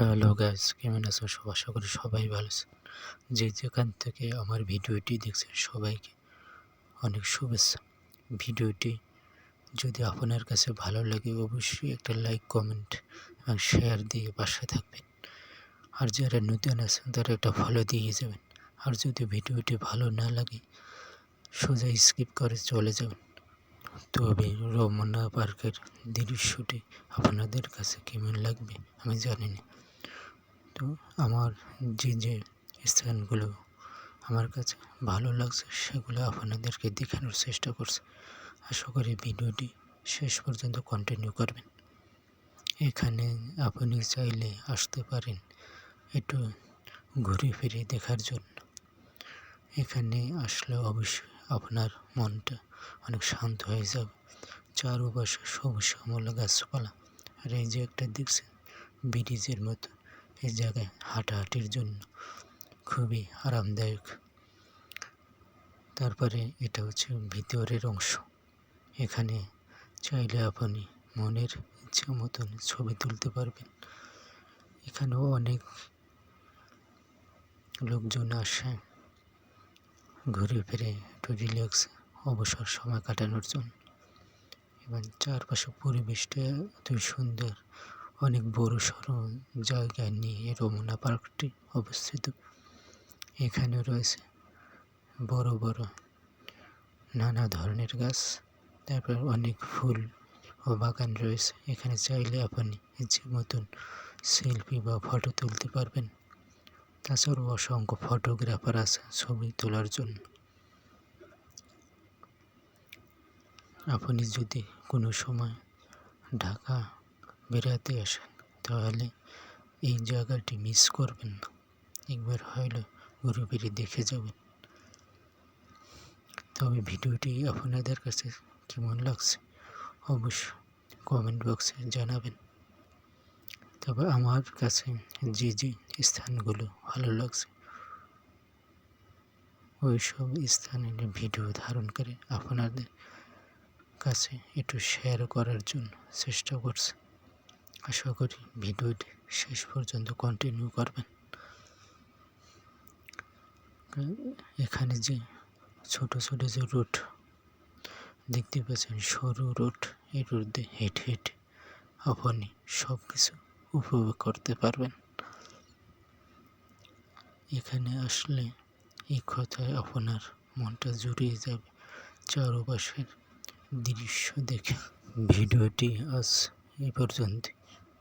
Hello guys কেমন আছো? আশা করি সবাই ভালো আছে যে যেখান থেকে আমার ভিডিওটি দেখছেন সবাইকে অনেক শুভেচ্ছা। ভিডিওটি যদি আপনার কাছে ভালো লাগে, অবশ্যই একটা লাইক কমেন্ট এবং শেয়ার দিয়ে পাশে থাকবেন। আর যারা নতুন আছেন, তারা একটা ফলো দিয়ে যাবেন। আর যদি ভিডিওটি ভালো না লাগে, সোজা স্কিপ করে চলে যাবেন। তবে রমনা পার্কের দৃশ্যটি আপনাদের কাছে কেমন লাগবে, আমি জানি না। তো আমার যে যে স্থানগুলো আমার কাছে ভালো লাগছে, সেগুলো আপনাদেরকে দেখানোর চেষ্টা করছি। আশা করি ভিডিওটি শেষ পর্যন্ত কন্টিনিউ করবেন। এখানে আপনি চাইলে আসতে পারেন একটু ঘুরে ফিরে দেখার জন্য। এখানে আসলে অবশ্যই আপনার মনটা অনেক শান্ত হয়ে যাবে। চারপাশে সবুজ শ্যামল গাছপালা। আর এই যে একটা দেখছেন, ব্রিজের মতো। এই জায়গায় হাঁটাহাঁটির জন্য খুবই আরামদায়ক। তারপরে এটা হচ্ছে ভিতরের অংশ। এখানে চাইলে আপনি মনের ইচ্ছা মতন ছবি তুলতে পারবেন। এখানেও অনেক লোকজন আসে ঘুরে ফিরে একটু রিল্যাক্স অবসর সময় কাটানোর জন্য। এবং চারপাশে পরিবেশটা এতই সুন্দর অনেক বড় সড়ো জায়গা নিয়ে রমনা পার্কটি অবস্থিত। এখানে রয়েছে বড় বড় নানা ধরনের গাছ, তারপর অনেক ফুল ও বাগান রয়েছে। এখানে চাইলে আপনি ইচ্ছে মতন সেলফি বা ফটো তুলতে পারবেন। তাছাড়াও অসংখ্য ফটোগ্রাফার আছে ছবি তোলার জন্য। আপনি যদি কোনো সময় ঢাকা বেড়াতে আসেন, তাহলে এই জায়গাটি মিস করবেন না। একবার হয়তো ঘুরে ফিরে দেখে যাবেন। তবে ভিডিওটি আপনাদের কাছে কেমন লাগছে অবশ্যই কমেন্ট বক্সে জানাবেন। তবে আমার কাছে যে যে স্থানগুলো ভালো লাগছে ওই সব স্থানের ভিডিও ধারণ করে আপনাদের কাছে একটু শেয়ার করার জন্য চেষ্টা করছি। আশা করি ভিডিওটি শেষ পর্যন্ত কন্টিনিউ করবেন। এখানে যে ছোট ছোট যে রুট দেখতে পাচ্ছেন, সরু রুট এই রুট দিয়ে হেঁটে হেঁটে আপনি সব কিছু উপভোগ করতে পারবেন। এখানে আসলে এই কথায় আপনার মনটা জুড়িয়ে যাবে চারপাশের দৃশ্য দেখে। ভিডিওটি আজ এই পর্যন্ত